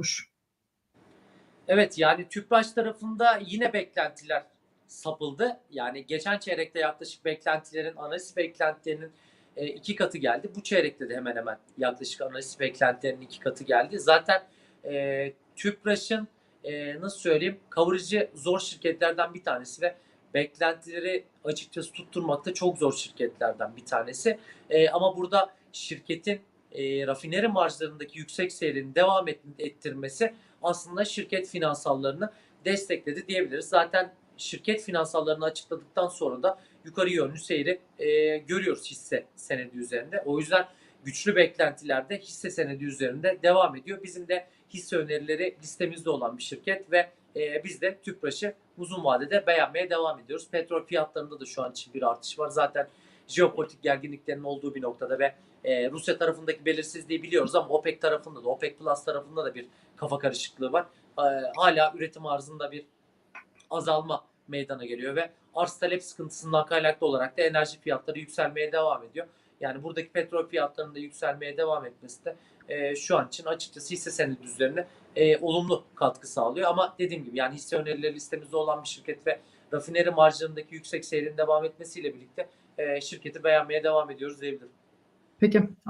olmuş. Evet yani Tüpraş tarafında yine beklentiler sapıldı. Yani geçen çeyrekte yaklaşık beklentilerin, analiz beklentilerinin e, iki katı geldi. Bu çeyrekte de hemen hemen yaklaşık analiz beklentilerinin iki katı geldi. Zaten e, Tüpraş'ın e, nasıl söyleyeyim kavurucu zor şirketlerden bir tanesi ve beklentileri açıkçası tutturmakta çok zor şirketlerden bir tanesi. E, ama burada şirketin e, rafineri marjlarındaki yüksek seyrini devam et- ettirmesi aslında şirket finansallarını destekledi diyebiliriz. Zaten şirket finansallarını açıkladıktan sonra da yukarı yönlü seyri e, görüyoruz hisse senedi üzerinde. O yüzden güçlü beklentilerde hisse senedi üzerinde devam ediyor. Bizim de hisse önerileri listemizde olan bir şirket ve e, biz de Tüpraş'ı uzun vadede beğenmeye devam ediyoruz. Petrol fiyatlarında da şu an için bir artış var. Zaten jeopolitik gerginliklerin olduğu bir noktada ve e, Rusya tarafındaki belirsizliği biliyoruz ama OPEC tarafında da OPEC Plus tarafında da bir kafa karışıklığı var. E, hala üretim arzında bir azalma meydana geliyor ve arz talep sıkıntısından kaynaklı olarak da enerji fiyatları yükselmeye devam ediyor. Yani buradaki petrol fiyatlarının da yükselmeye devam etmesi de e, şu an için açıkçası hisse senedi üzerine e, olumlu katkı sağlıyor. Ama dediğim gibi yani hisse önerileri listemizde olan bir şirket ve rafineri marjlarındaki yüksek seyrin devam etmesiyle birlikte e, şirketi beğenmeye devam ediyoruz diyebilirim. Peki